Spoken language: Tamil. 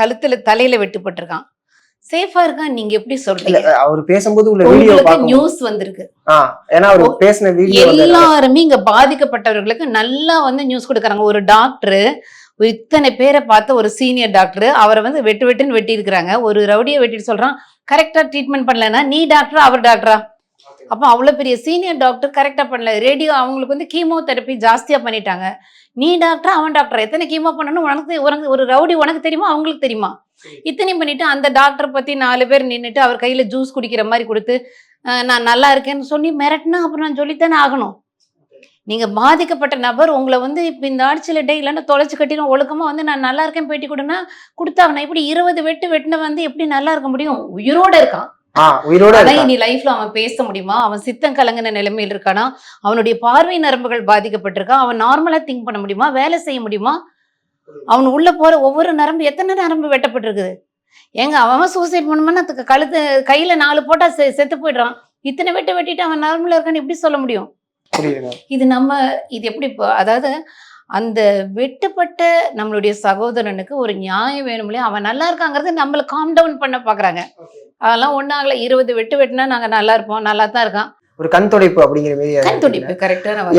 கழுத்துல தலையில வெட்டுப்பட்டிருக்கான். சேஃபா இருக்கான் நீங்க எப்படி சொல்றீங்க? அவர் பேசும்போது உள்ள வீடியோ நியூஸ் வந்திருக்கு. ஏன்னா அவர் பேசின வீடியோ எல்லாருமே இங்க பாதிக்கப்பட்டவர்களுக்கு நல்லா வந்து நியூஸ் கொடுக்குறாங்க. ஒரு டாக்டர் இத்தனை பேரை பார்த்த ஒரு சீனியர் டாக்டர் அவரை வந்து வெட்டு வெட்டுன்னு வெட்டி இருக்கிறாங்க ஒரு ரவுடியை வெட்டிட்டு சொல்றான் கரெக்டா ட்ரீட்மெண்ட் பண்ணலன்னா நீ டாக்டரா அவர் டாக்டரா அப்போ அவ்வளோ பெரிய சீனியர் டாக்டர் கரெக்டாக பண்ணல. ரேடியோ அவங்களுக்கு வந்து கீமோ தெரப்பி ஜாஸ்தியாக பண்ணிட்டாங்க. நீ டாக்டர் அவன் டாக்டர் எத்தனை கீமோ பண்ணணும் உனக்கு உனக்கு ஒரு ரவுடி உனக்கு தெரியுமா? அவங்களுக்கு தெரியுமா? இத்தனையும் பண்ணிட்டு அந்த டாக்டர் பற்றி நாலு பேர் நின்றுட்டு அவர் கையில் ஜூஸ் குடிக்கிற மாதிரி கொடுத்து நான் நல்லா இருக்கேன்னு சொல்லி மிரட்டினா அப்புறம் நான் சொல்லித்தானே ஆகணும். நீங்கள் பாதிக்கப்பட்ட நபர் உங்களை வந்து இப்போ இந்த ஆட்சியில் டே இல்லைன்னா தொலைச்சு கட்டிடும் ஒழுக்கமாக வந்து நான் நல்லா இருக்கேன் பேட்டி கொடுன்னா கொடுத்தாகணும் இப்படி இருபது வெட்டு வெட்டின வந்து எப்படி நல்லா இருக்க முடியும்? உயிரோட இருக்கான். உயிரோட இனி லைஃப்ல அவன் பேச முடியுமா? அவன் சித்தம் கலங்கின நிலைமையில் இருக்கானா? அவனுடைய பார்வை நரம்புகள் பாதிக்கப்பட்டிருக்கான் அவன் நார்மலா திங்க் பண்ண முடியுமா? வேலை செய்ய முடியுமா? அவன் உள்ள போற ஒவ்வொரு நரம்பு எத்தனை நரம்பு வெட்டப்பட்டிருக்குது? ஏங்க அவன் சூசைட் பண்ணணும்னா அதுக்கு கழுத்து கையில நாலு போட்டா செத்து போயிடுறான். இத்தனை வெட்டு வெட்டிட்டு அவன் நார்மலா இருக்கான்னு எப்படி சொல்ல முடியும்? இது நம்ம இது எப்படி அதாவது அந்த வெட்டுப்பட்ட நம்மளுடைய சகோதரனுக்கு ஒரு நியாயம் வேணும் இல்லையா? அவன் நல்லா இருக்காங்கிறது நம்மள காம் டவுன் பண்ண பாக்குறாங்க அதெல்லாம் ஒன்றும் ஆகல. இருபது வெட்டு வெட்டினா நாங்க நல்லா இருப்போம். நல்லா தான் இருக்கான். ஒரு கண் துடைப்பு அப்படிங்கிற மாதிரி கண் துடிப்பு கரெக்டான